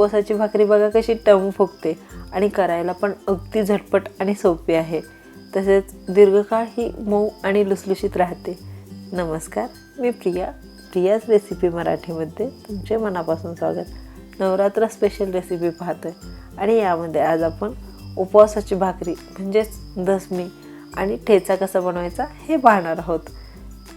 उपवासाची भाकरी बघा कशी टम फुगते. आणि करायला पण अगदी झटपट आणि सोपी आहे. तसेच दीर्घकाळ ही मऊ आणि लुसलुशीत राहते. नमस्कार मी प्रिया. प्रियाच रेसिपी मराठीमध्ये तुमचे मनापासून स्वागत. नवरात्र स्पेशल रेसिपी पाहतोय. आणि यामध्ये आज आपण उपवासाची भाकरी म्हणजेच दसमी आणि ठेचा कसा बनवायचा हे पाहणार आहोत.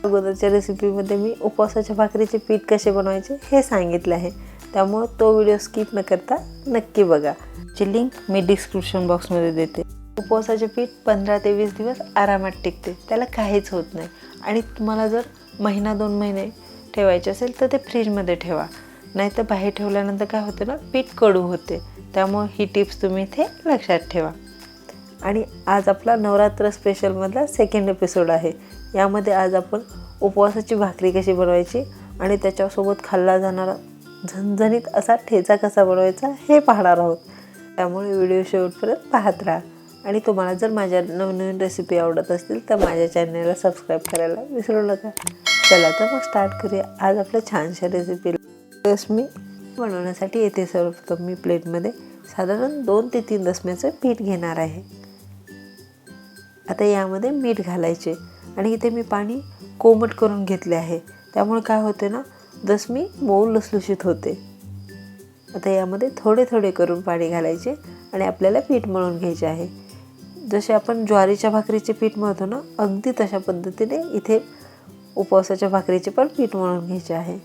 अगोदरच्या रेसिपीमध्ये मी उपवासाच्या भाकरीचे पीठ कसे बनवायचे हे सांगितले आहे. त्यामुळं तो व्हिडिओ स्किप न करता नक्की बघा. ची लिंक मी डिस्क्रिप्शन बॉक्समध्ये देते. उपवासाचे पीठ पंधरा ते वीस दिवस आरामात टिकते. त्याला काहीच होत नाही. आणि तुम्हाला जर महिना दोन महिने ठेवायचे असेल तर ते फ्रीजमध्ये ठेवा. नाही तर बाहेर ठेवल्यानंतर काय होतं ना पीठ कडू होते. त्यामुळे ही टिप्स तुम्ही इथे लक्षात ठेवा. आणि आज आपला नवरात्र स्पेशलमधला सेकंड एपिसोड आहे. यामध्ये आज आपण उपवासाची भाकरी कशी बनवायची आणि त्याच्यासोबत खाल्ला जाणारा झणझणीत असा ठेचा कसा बनवायचा हे पाहणार आहोत. त्यामुळे व्हिडिओ शेवटपर्यंत पाहत राहा. आणि तुम्हाला जर माझ्या नवनवीन रेसिपी आवडत असतील तर माझ्या चॅनलला सबस्क्राईब करायला विसरू नका. चला तर मग स्टार्ट करूया. आज आपल्या छानशा रेसिपीला दसमी बनवण्यासाठी येते सर्वप्रथम मी प्लेटमध्ये साधारण दोन ते तीन दसम्याचं पीठ घेणार आहे. आता यामध्ये मीठ घालायचे. आणि इथे मी पाणी कोमट करून घेतले आहे. त्यामुळे काय होते ना दसमी मऊ लुसलुशीत होते. आता यामध्ये थोडे थोडे करून पाणी घालायचे आणि आपल्याला पीठ मळून घ्यायचे आहे. जसे आपण ज्वारीच्या भाकरीचे पीठ मळतो ना अगदी तशा पद्धतीने इथे उपवासाच्या भाकरीचे पण पीठ मळून घ्यायचे आहे.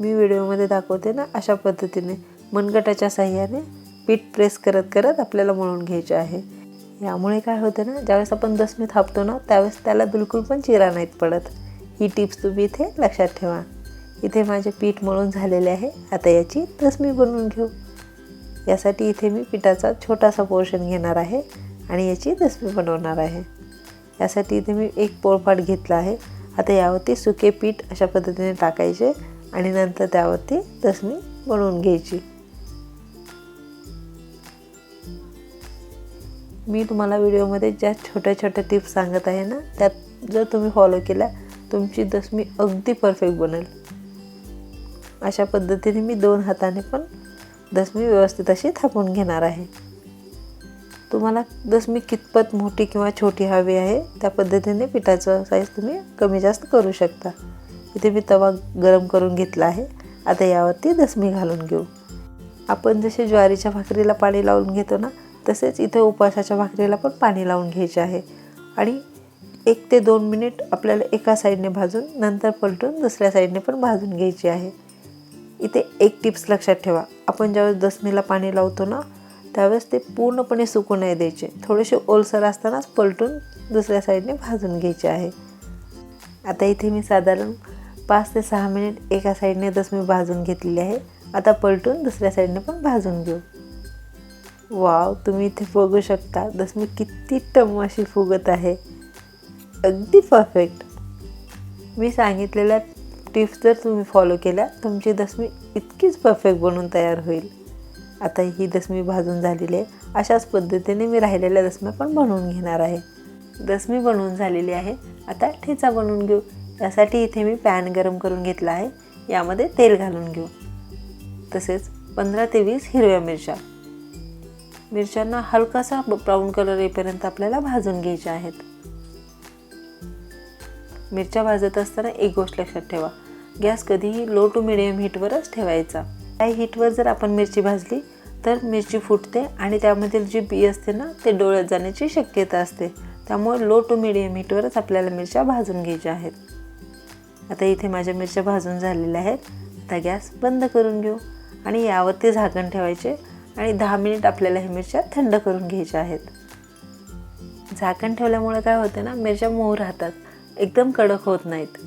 मी व्हिडिओमध्ये दाखवते ना अशा पद्धतीने मनगटाच्या साह्याने पीठ प्रेस करत करत आपल्याला मळून घ्यायचे आहे. यामुळे काय होते ना ज्यावेळेस आपण दसमी थापतो ना त्यावेळेस त्याला बिलकुल पण चिरा नाहीत पडत. ही टिप्स तुम्ही इथे लक्षात ठेवा. इथे माझे पीठ मळून झालेले आहे. आता याची तसमी बनवून घेऊ. यासाठी इथे मी पिठाचा छोटासा पोर्शन घेणार आहे आणि याची तसमी बनवणार आहे. यासाठी इथे मी एक पोळपाट घेतला आहे. आता यावरती सुके पीठ अशा पद्धतीने टाकायचे आणि नंतर त्यावरती तसमी बनवून घ्यायची. मी तुम्हाला व्हिडिओमध्ये ज्या छोट्या छोट्या टिप्स सांगत आहे ना त्यात जर तुम्ही फॉलो केल्या तुमची दसमी अगदी परफेक्ट बनेल. अशा पद्धतीने मी दोन हाताने पण दसमी व्यवस्थित अशी थापून घेणार आहे. तुम्हाला दसमी कितपत मोठी किंवा छोटी हवी आहे त्या पद्धतीने पिठाचं साईज तुम्ही कमी जास्त करू शकता. इथे मी तवा गरम करून घेतला आहे. आता यावरती दसमी घालून घेऊ. आपण जसे ज्वारीच्या भाकरीला पाणी लावून घेतो ना तसेच इथे उपवासाच्या भाकरीला पण पाणी लावून घ्यायचे आहे. आणि एक ते दोन मिनिट आपल्याला एका साईडने भाजून नंतर पलटून दुसऱ्या साईडने पण भाजून घ्यायची आहे. इथे एक टिप्स लक्षात ठेवा. आपण ज्यावेळेस दसमीला पाणी लावतो ना त्यावेळेस ते पूर्णपणे सुकू नाही द्यायचे. थोडेसे ओलसर असतानाच पलटून दुसऱ्या साईडने भाजून घ्यायचे आहे. आता इथे मी साधारण पाच ते सहा मिनिट एका साईडने दसमी भाजून घेतलेली आहे. आता पलटून दुसऱ्या साईडने पण भाजून घेऊ. वाव तुम्ही इथे बघू शकता. दसमी किती टम अशी फुगत आहे. अगदी परफेक्ट मी सांगितलेल्या टिप्स जर तुम्ही फॉलो केल्या तुमची दसमी इतकीच परफेक्ट बनून तयार होईल. आता ही दसमी भाजून झालेली आहे. अशाच पद्धतीने मी राहिलेल्या दसम्या पण बनवून घेणार आहे. दसमी बनवून झालेली आहे. आता ठेचा बनवून घेऊ. यासाठी इथे मी पॅन गरम करून घेतला आहे. यामध्ये तेल घालून घेऊ. तसेच पंधरा ते वीस हिरव्या मिरच्या. मिरच्यांना हलकासा ब्राऊन कलर येईपर्यंत आपल्याला भाजून घ्यायच्या आहेत. मिरच्या भाजत असताना एक गोष्ट लक्षात ठेवा. गॅस कधीही लो टू मिडियम हीटवरच ठेवायचा. त्या हीटवर जर आपण मिरची भाजली तर मिरची फुटते आणि त्यामधील जी बी असते ना ते डोळ्यात जाण्याची शक्यता असते. त्यामुळे लो टू मिडियम हीटवरच आपल्याला मिरच्या भाजून घ्यायच्या आहेत. आता इथे माझ्या मिरच्या भाजून झालेल्या आहेत. आता गॅस बंद करून घेऊ आणि यावरती झाकण ठेवायचे आणि दहा मिनिट आपल्याला हे मिरच्या थंड करून घ्यायच्या आहेत. झाकण ठेवल्यामुळे काय होते ना मिरच्या मऊ राहतात. एकदम कडक होत नाहीत.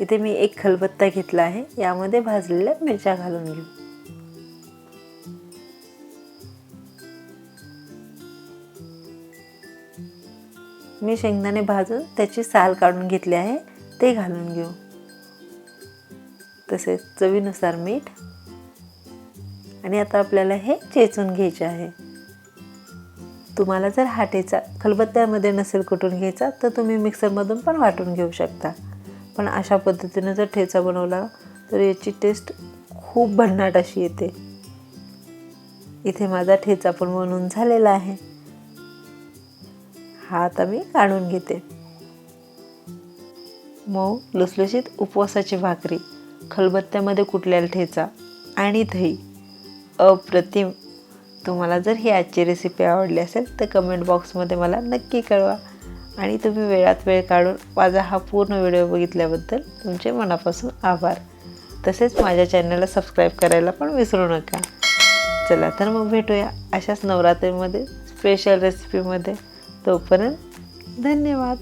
इथे मी एक खलबत्ता घेतला आहे. यामध्ये भाजलेल्या मिरच्या घालून घेऊ. मी शेंगदाणे भाजून त्याची साल काढून घेतली आहे. ते घालून घेऊ. तसेच चवीनुसार मीठ. आणि आता आपल्याला हे चेचून घ्यायचे आहे. तुम्हाला जर हा ठेचा खलबत्त्यामध्ये नसेल कुटून घ्यायचा तर तुम्ही मिक्सरमधून पण वाटून घेऊ शकता. पण अशा पद्धतीनं जर ठेचा बनवला तर याची टेस्ट खूप भन्नाट अशी येते. इथे माझा ठेचा पण बनवून झालेला आहे. हा आता मी काढून घेते. मऊ लुसलुशीत उपवासाची भाकरी खलबत्त्यामध्ये कुटलेला ठेचा आणि दही अप्रतिम तुम्हाला जर ही आजची रेसिपी आवडली असेल तर कमेंट बॉक्समध्ये मला नक्की कळवा. आणि तुम्ही वेळात वेळ काढून माझा हा पूर्ण व्हिडिओ बघितल्याबद्दल तुमचे मनापासून आभार. तसेच माझ्या चॅनलला सबस्क्राईब करायला पण विसरू नका. चला तर मग भेटूया अशाच नवरात्रीमध्ये स्पेशल रेसिपीमध्ये तोपर्यंत धन्यवाद.